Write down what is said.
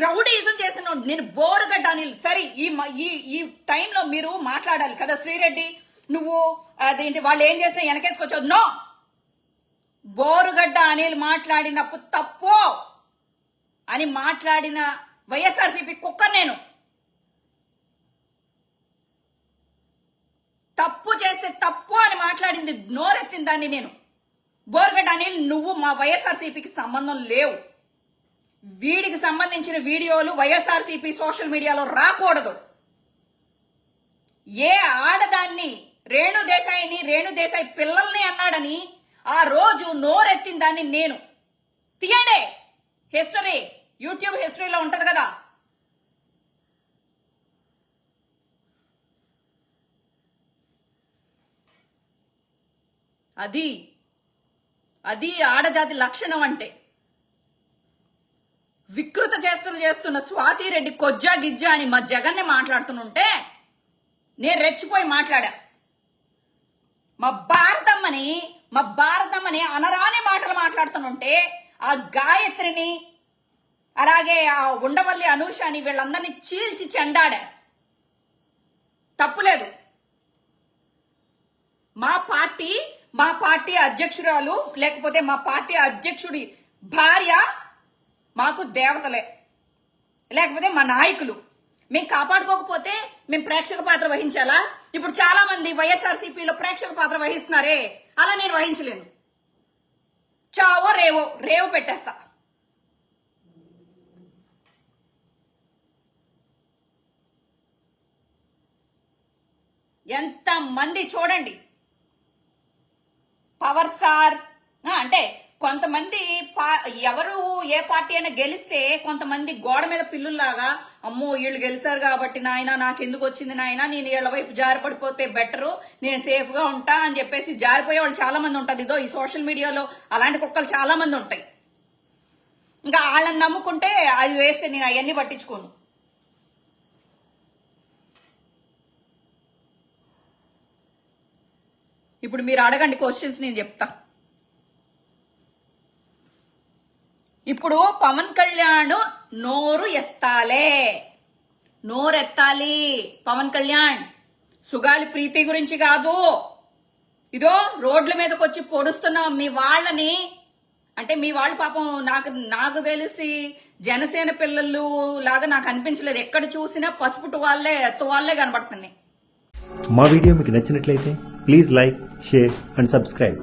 Rowdyism చేసిన నేను బోరుగడ్డ అనిల్ సరే ఈ మ- ఈ ఈ టైంలో మీరు మాట్లాడాలి కదా శ్రీరెడ్డి? నువ్వు అదేంటి వాళ్ళు ఏం చేసినా వెనకేసుకొచ్చావు. నో! బోరుగడ్డ అనిల్ మాట్లాడినప్పుడు తప్పు అని మాట్లాడిన వైఎస్ఆర్సీపీ కుక్క నేను. తప్పు చేస్తే తప్పు అని మాట్లాడింది నోరెత్తిన దాన్ని నేను. బోరుగడ్డ అనిల్ నువ్వు మా వైఎస్ఆర్సీపీకి సంబంధం లేవు. వీడికి సంబంధించిన వీడియోలు వైఎస్ఆర్సీపీ సోషల్ మీడియాలో రాకూడదు. ఏ ఆడదాన్ని రేణు దేశాయిని రేణు దేశాయి పిల్లల్ని అన్నాడని ఆ రోజు నోరెత్తిన దాన్ని నేను. తీయండి. హిస్టరీ యూట్యూబ్ హిస్టరీలో ఉంటది కదా. అది అది ఆడజాతి లక్షణం అంటే. వికృత చేస్తులు చేస్తున్న స్వాతి రెడ్డి కొజ్జా గిజ్జా అని మా జగన్ని మాట్లాడుతుంటే నేను రెచ్చిపోయి మాట్లాడా. మా భారతమ్మని మా భారతమ్మని అనరాని మాటలు మాట్లాడుతుంటే ఆ గాయత్రిని అలాగే ఆ ఉండవల్లి అనూషని వీళ్ళందరినీ చీల్చి చెండాడా. తప్పులేదు. మా పార్టీ మా పార్టీ అధ్యక్షురాలు లేకపోతే మా పార్టీ అధ్యక్షుడి భార్య మాకు దేవతలే. లేకపోతే మా నాయకులు. మేము కాపాడుకోకపోతే మేము ప్రేక్షక పాత్ర వహించాలా? ఇప్పుడు చాలా మంది వైఎస్ఆర్సీపీలో ప్రేక్షక పాత్ర వహిస్తున్నారే. అలా నేను వహించలేను. చావో రేవో రేవో పెట్టేస్తా. ఎంత మంది చూడండి. పవర్ స్టార్ అంటే కొంతమంది పా- ఎవరు ఏ పార్టీ అయినా గెలిస్తే కొంతమంది గోడ మీద పిల్లుల్లాగా అమ్మో వీళ్ళు గెలిచారు కాబట్టి నాయన నాకు ఎందుకు వచ్చింది నాయన నేను వీళ్ళ వైపు జారిపడిపోతే బెటరు నేను సేఫ్గా ఉంటా అని చెప్పేసి జారిపోయే వాళ్ళు చాలా మంది ఉంటారు. ఇదో ఈ సోషల్ మీడియాలో అలాంటి కుక్కలు చాలా మంది ఉంటాయి. ఇంకా వాళ్ళని నమ్ముకుంటే అది వేస్తే నేను అవన్నీ పట్టించుకోను. ఇప్పుడు మీరు అడగండి క్వశ్చన్స్ నేను చెప్తా. ఇప్పుడు పవన్ కళ్యాణ్ నోరు ఎత్తాలే. నోరు ఎత్తాలి. పవన్ కళ్యాణ్ సుగాలి ప్రీతి గురించి కాదు. ఇదో రోడ్ల మీదకి వచ్చి పొడుస్తున్నాం. మీ వాళ్ళని అంటే మీ వాళ్ళు పాపం నాకు నాకు తెలిసి జనసేన పిల్లలు లాగా నాకు అనిపించలేదు. ఎక్కడ చూసినా పసుపు వాళ్ళే తువాళ్ళే కనబడుతున్నాయి. మా వీడియో మీకు నచ్చినట్లయితే please like share and subscribe.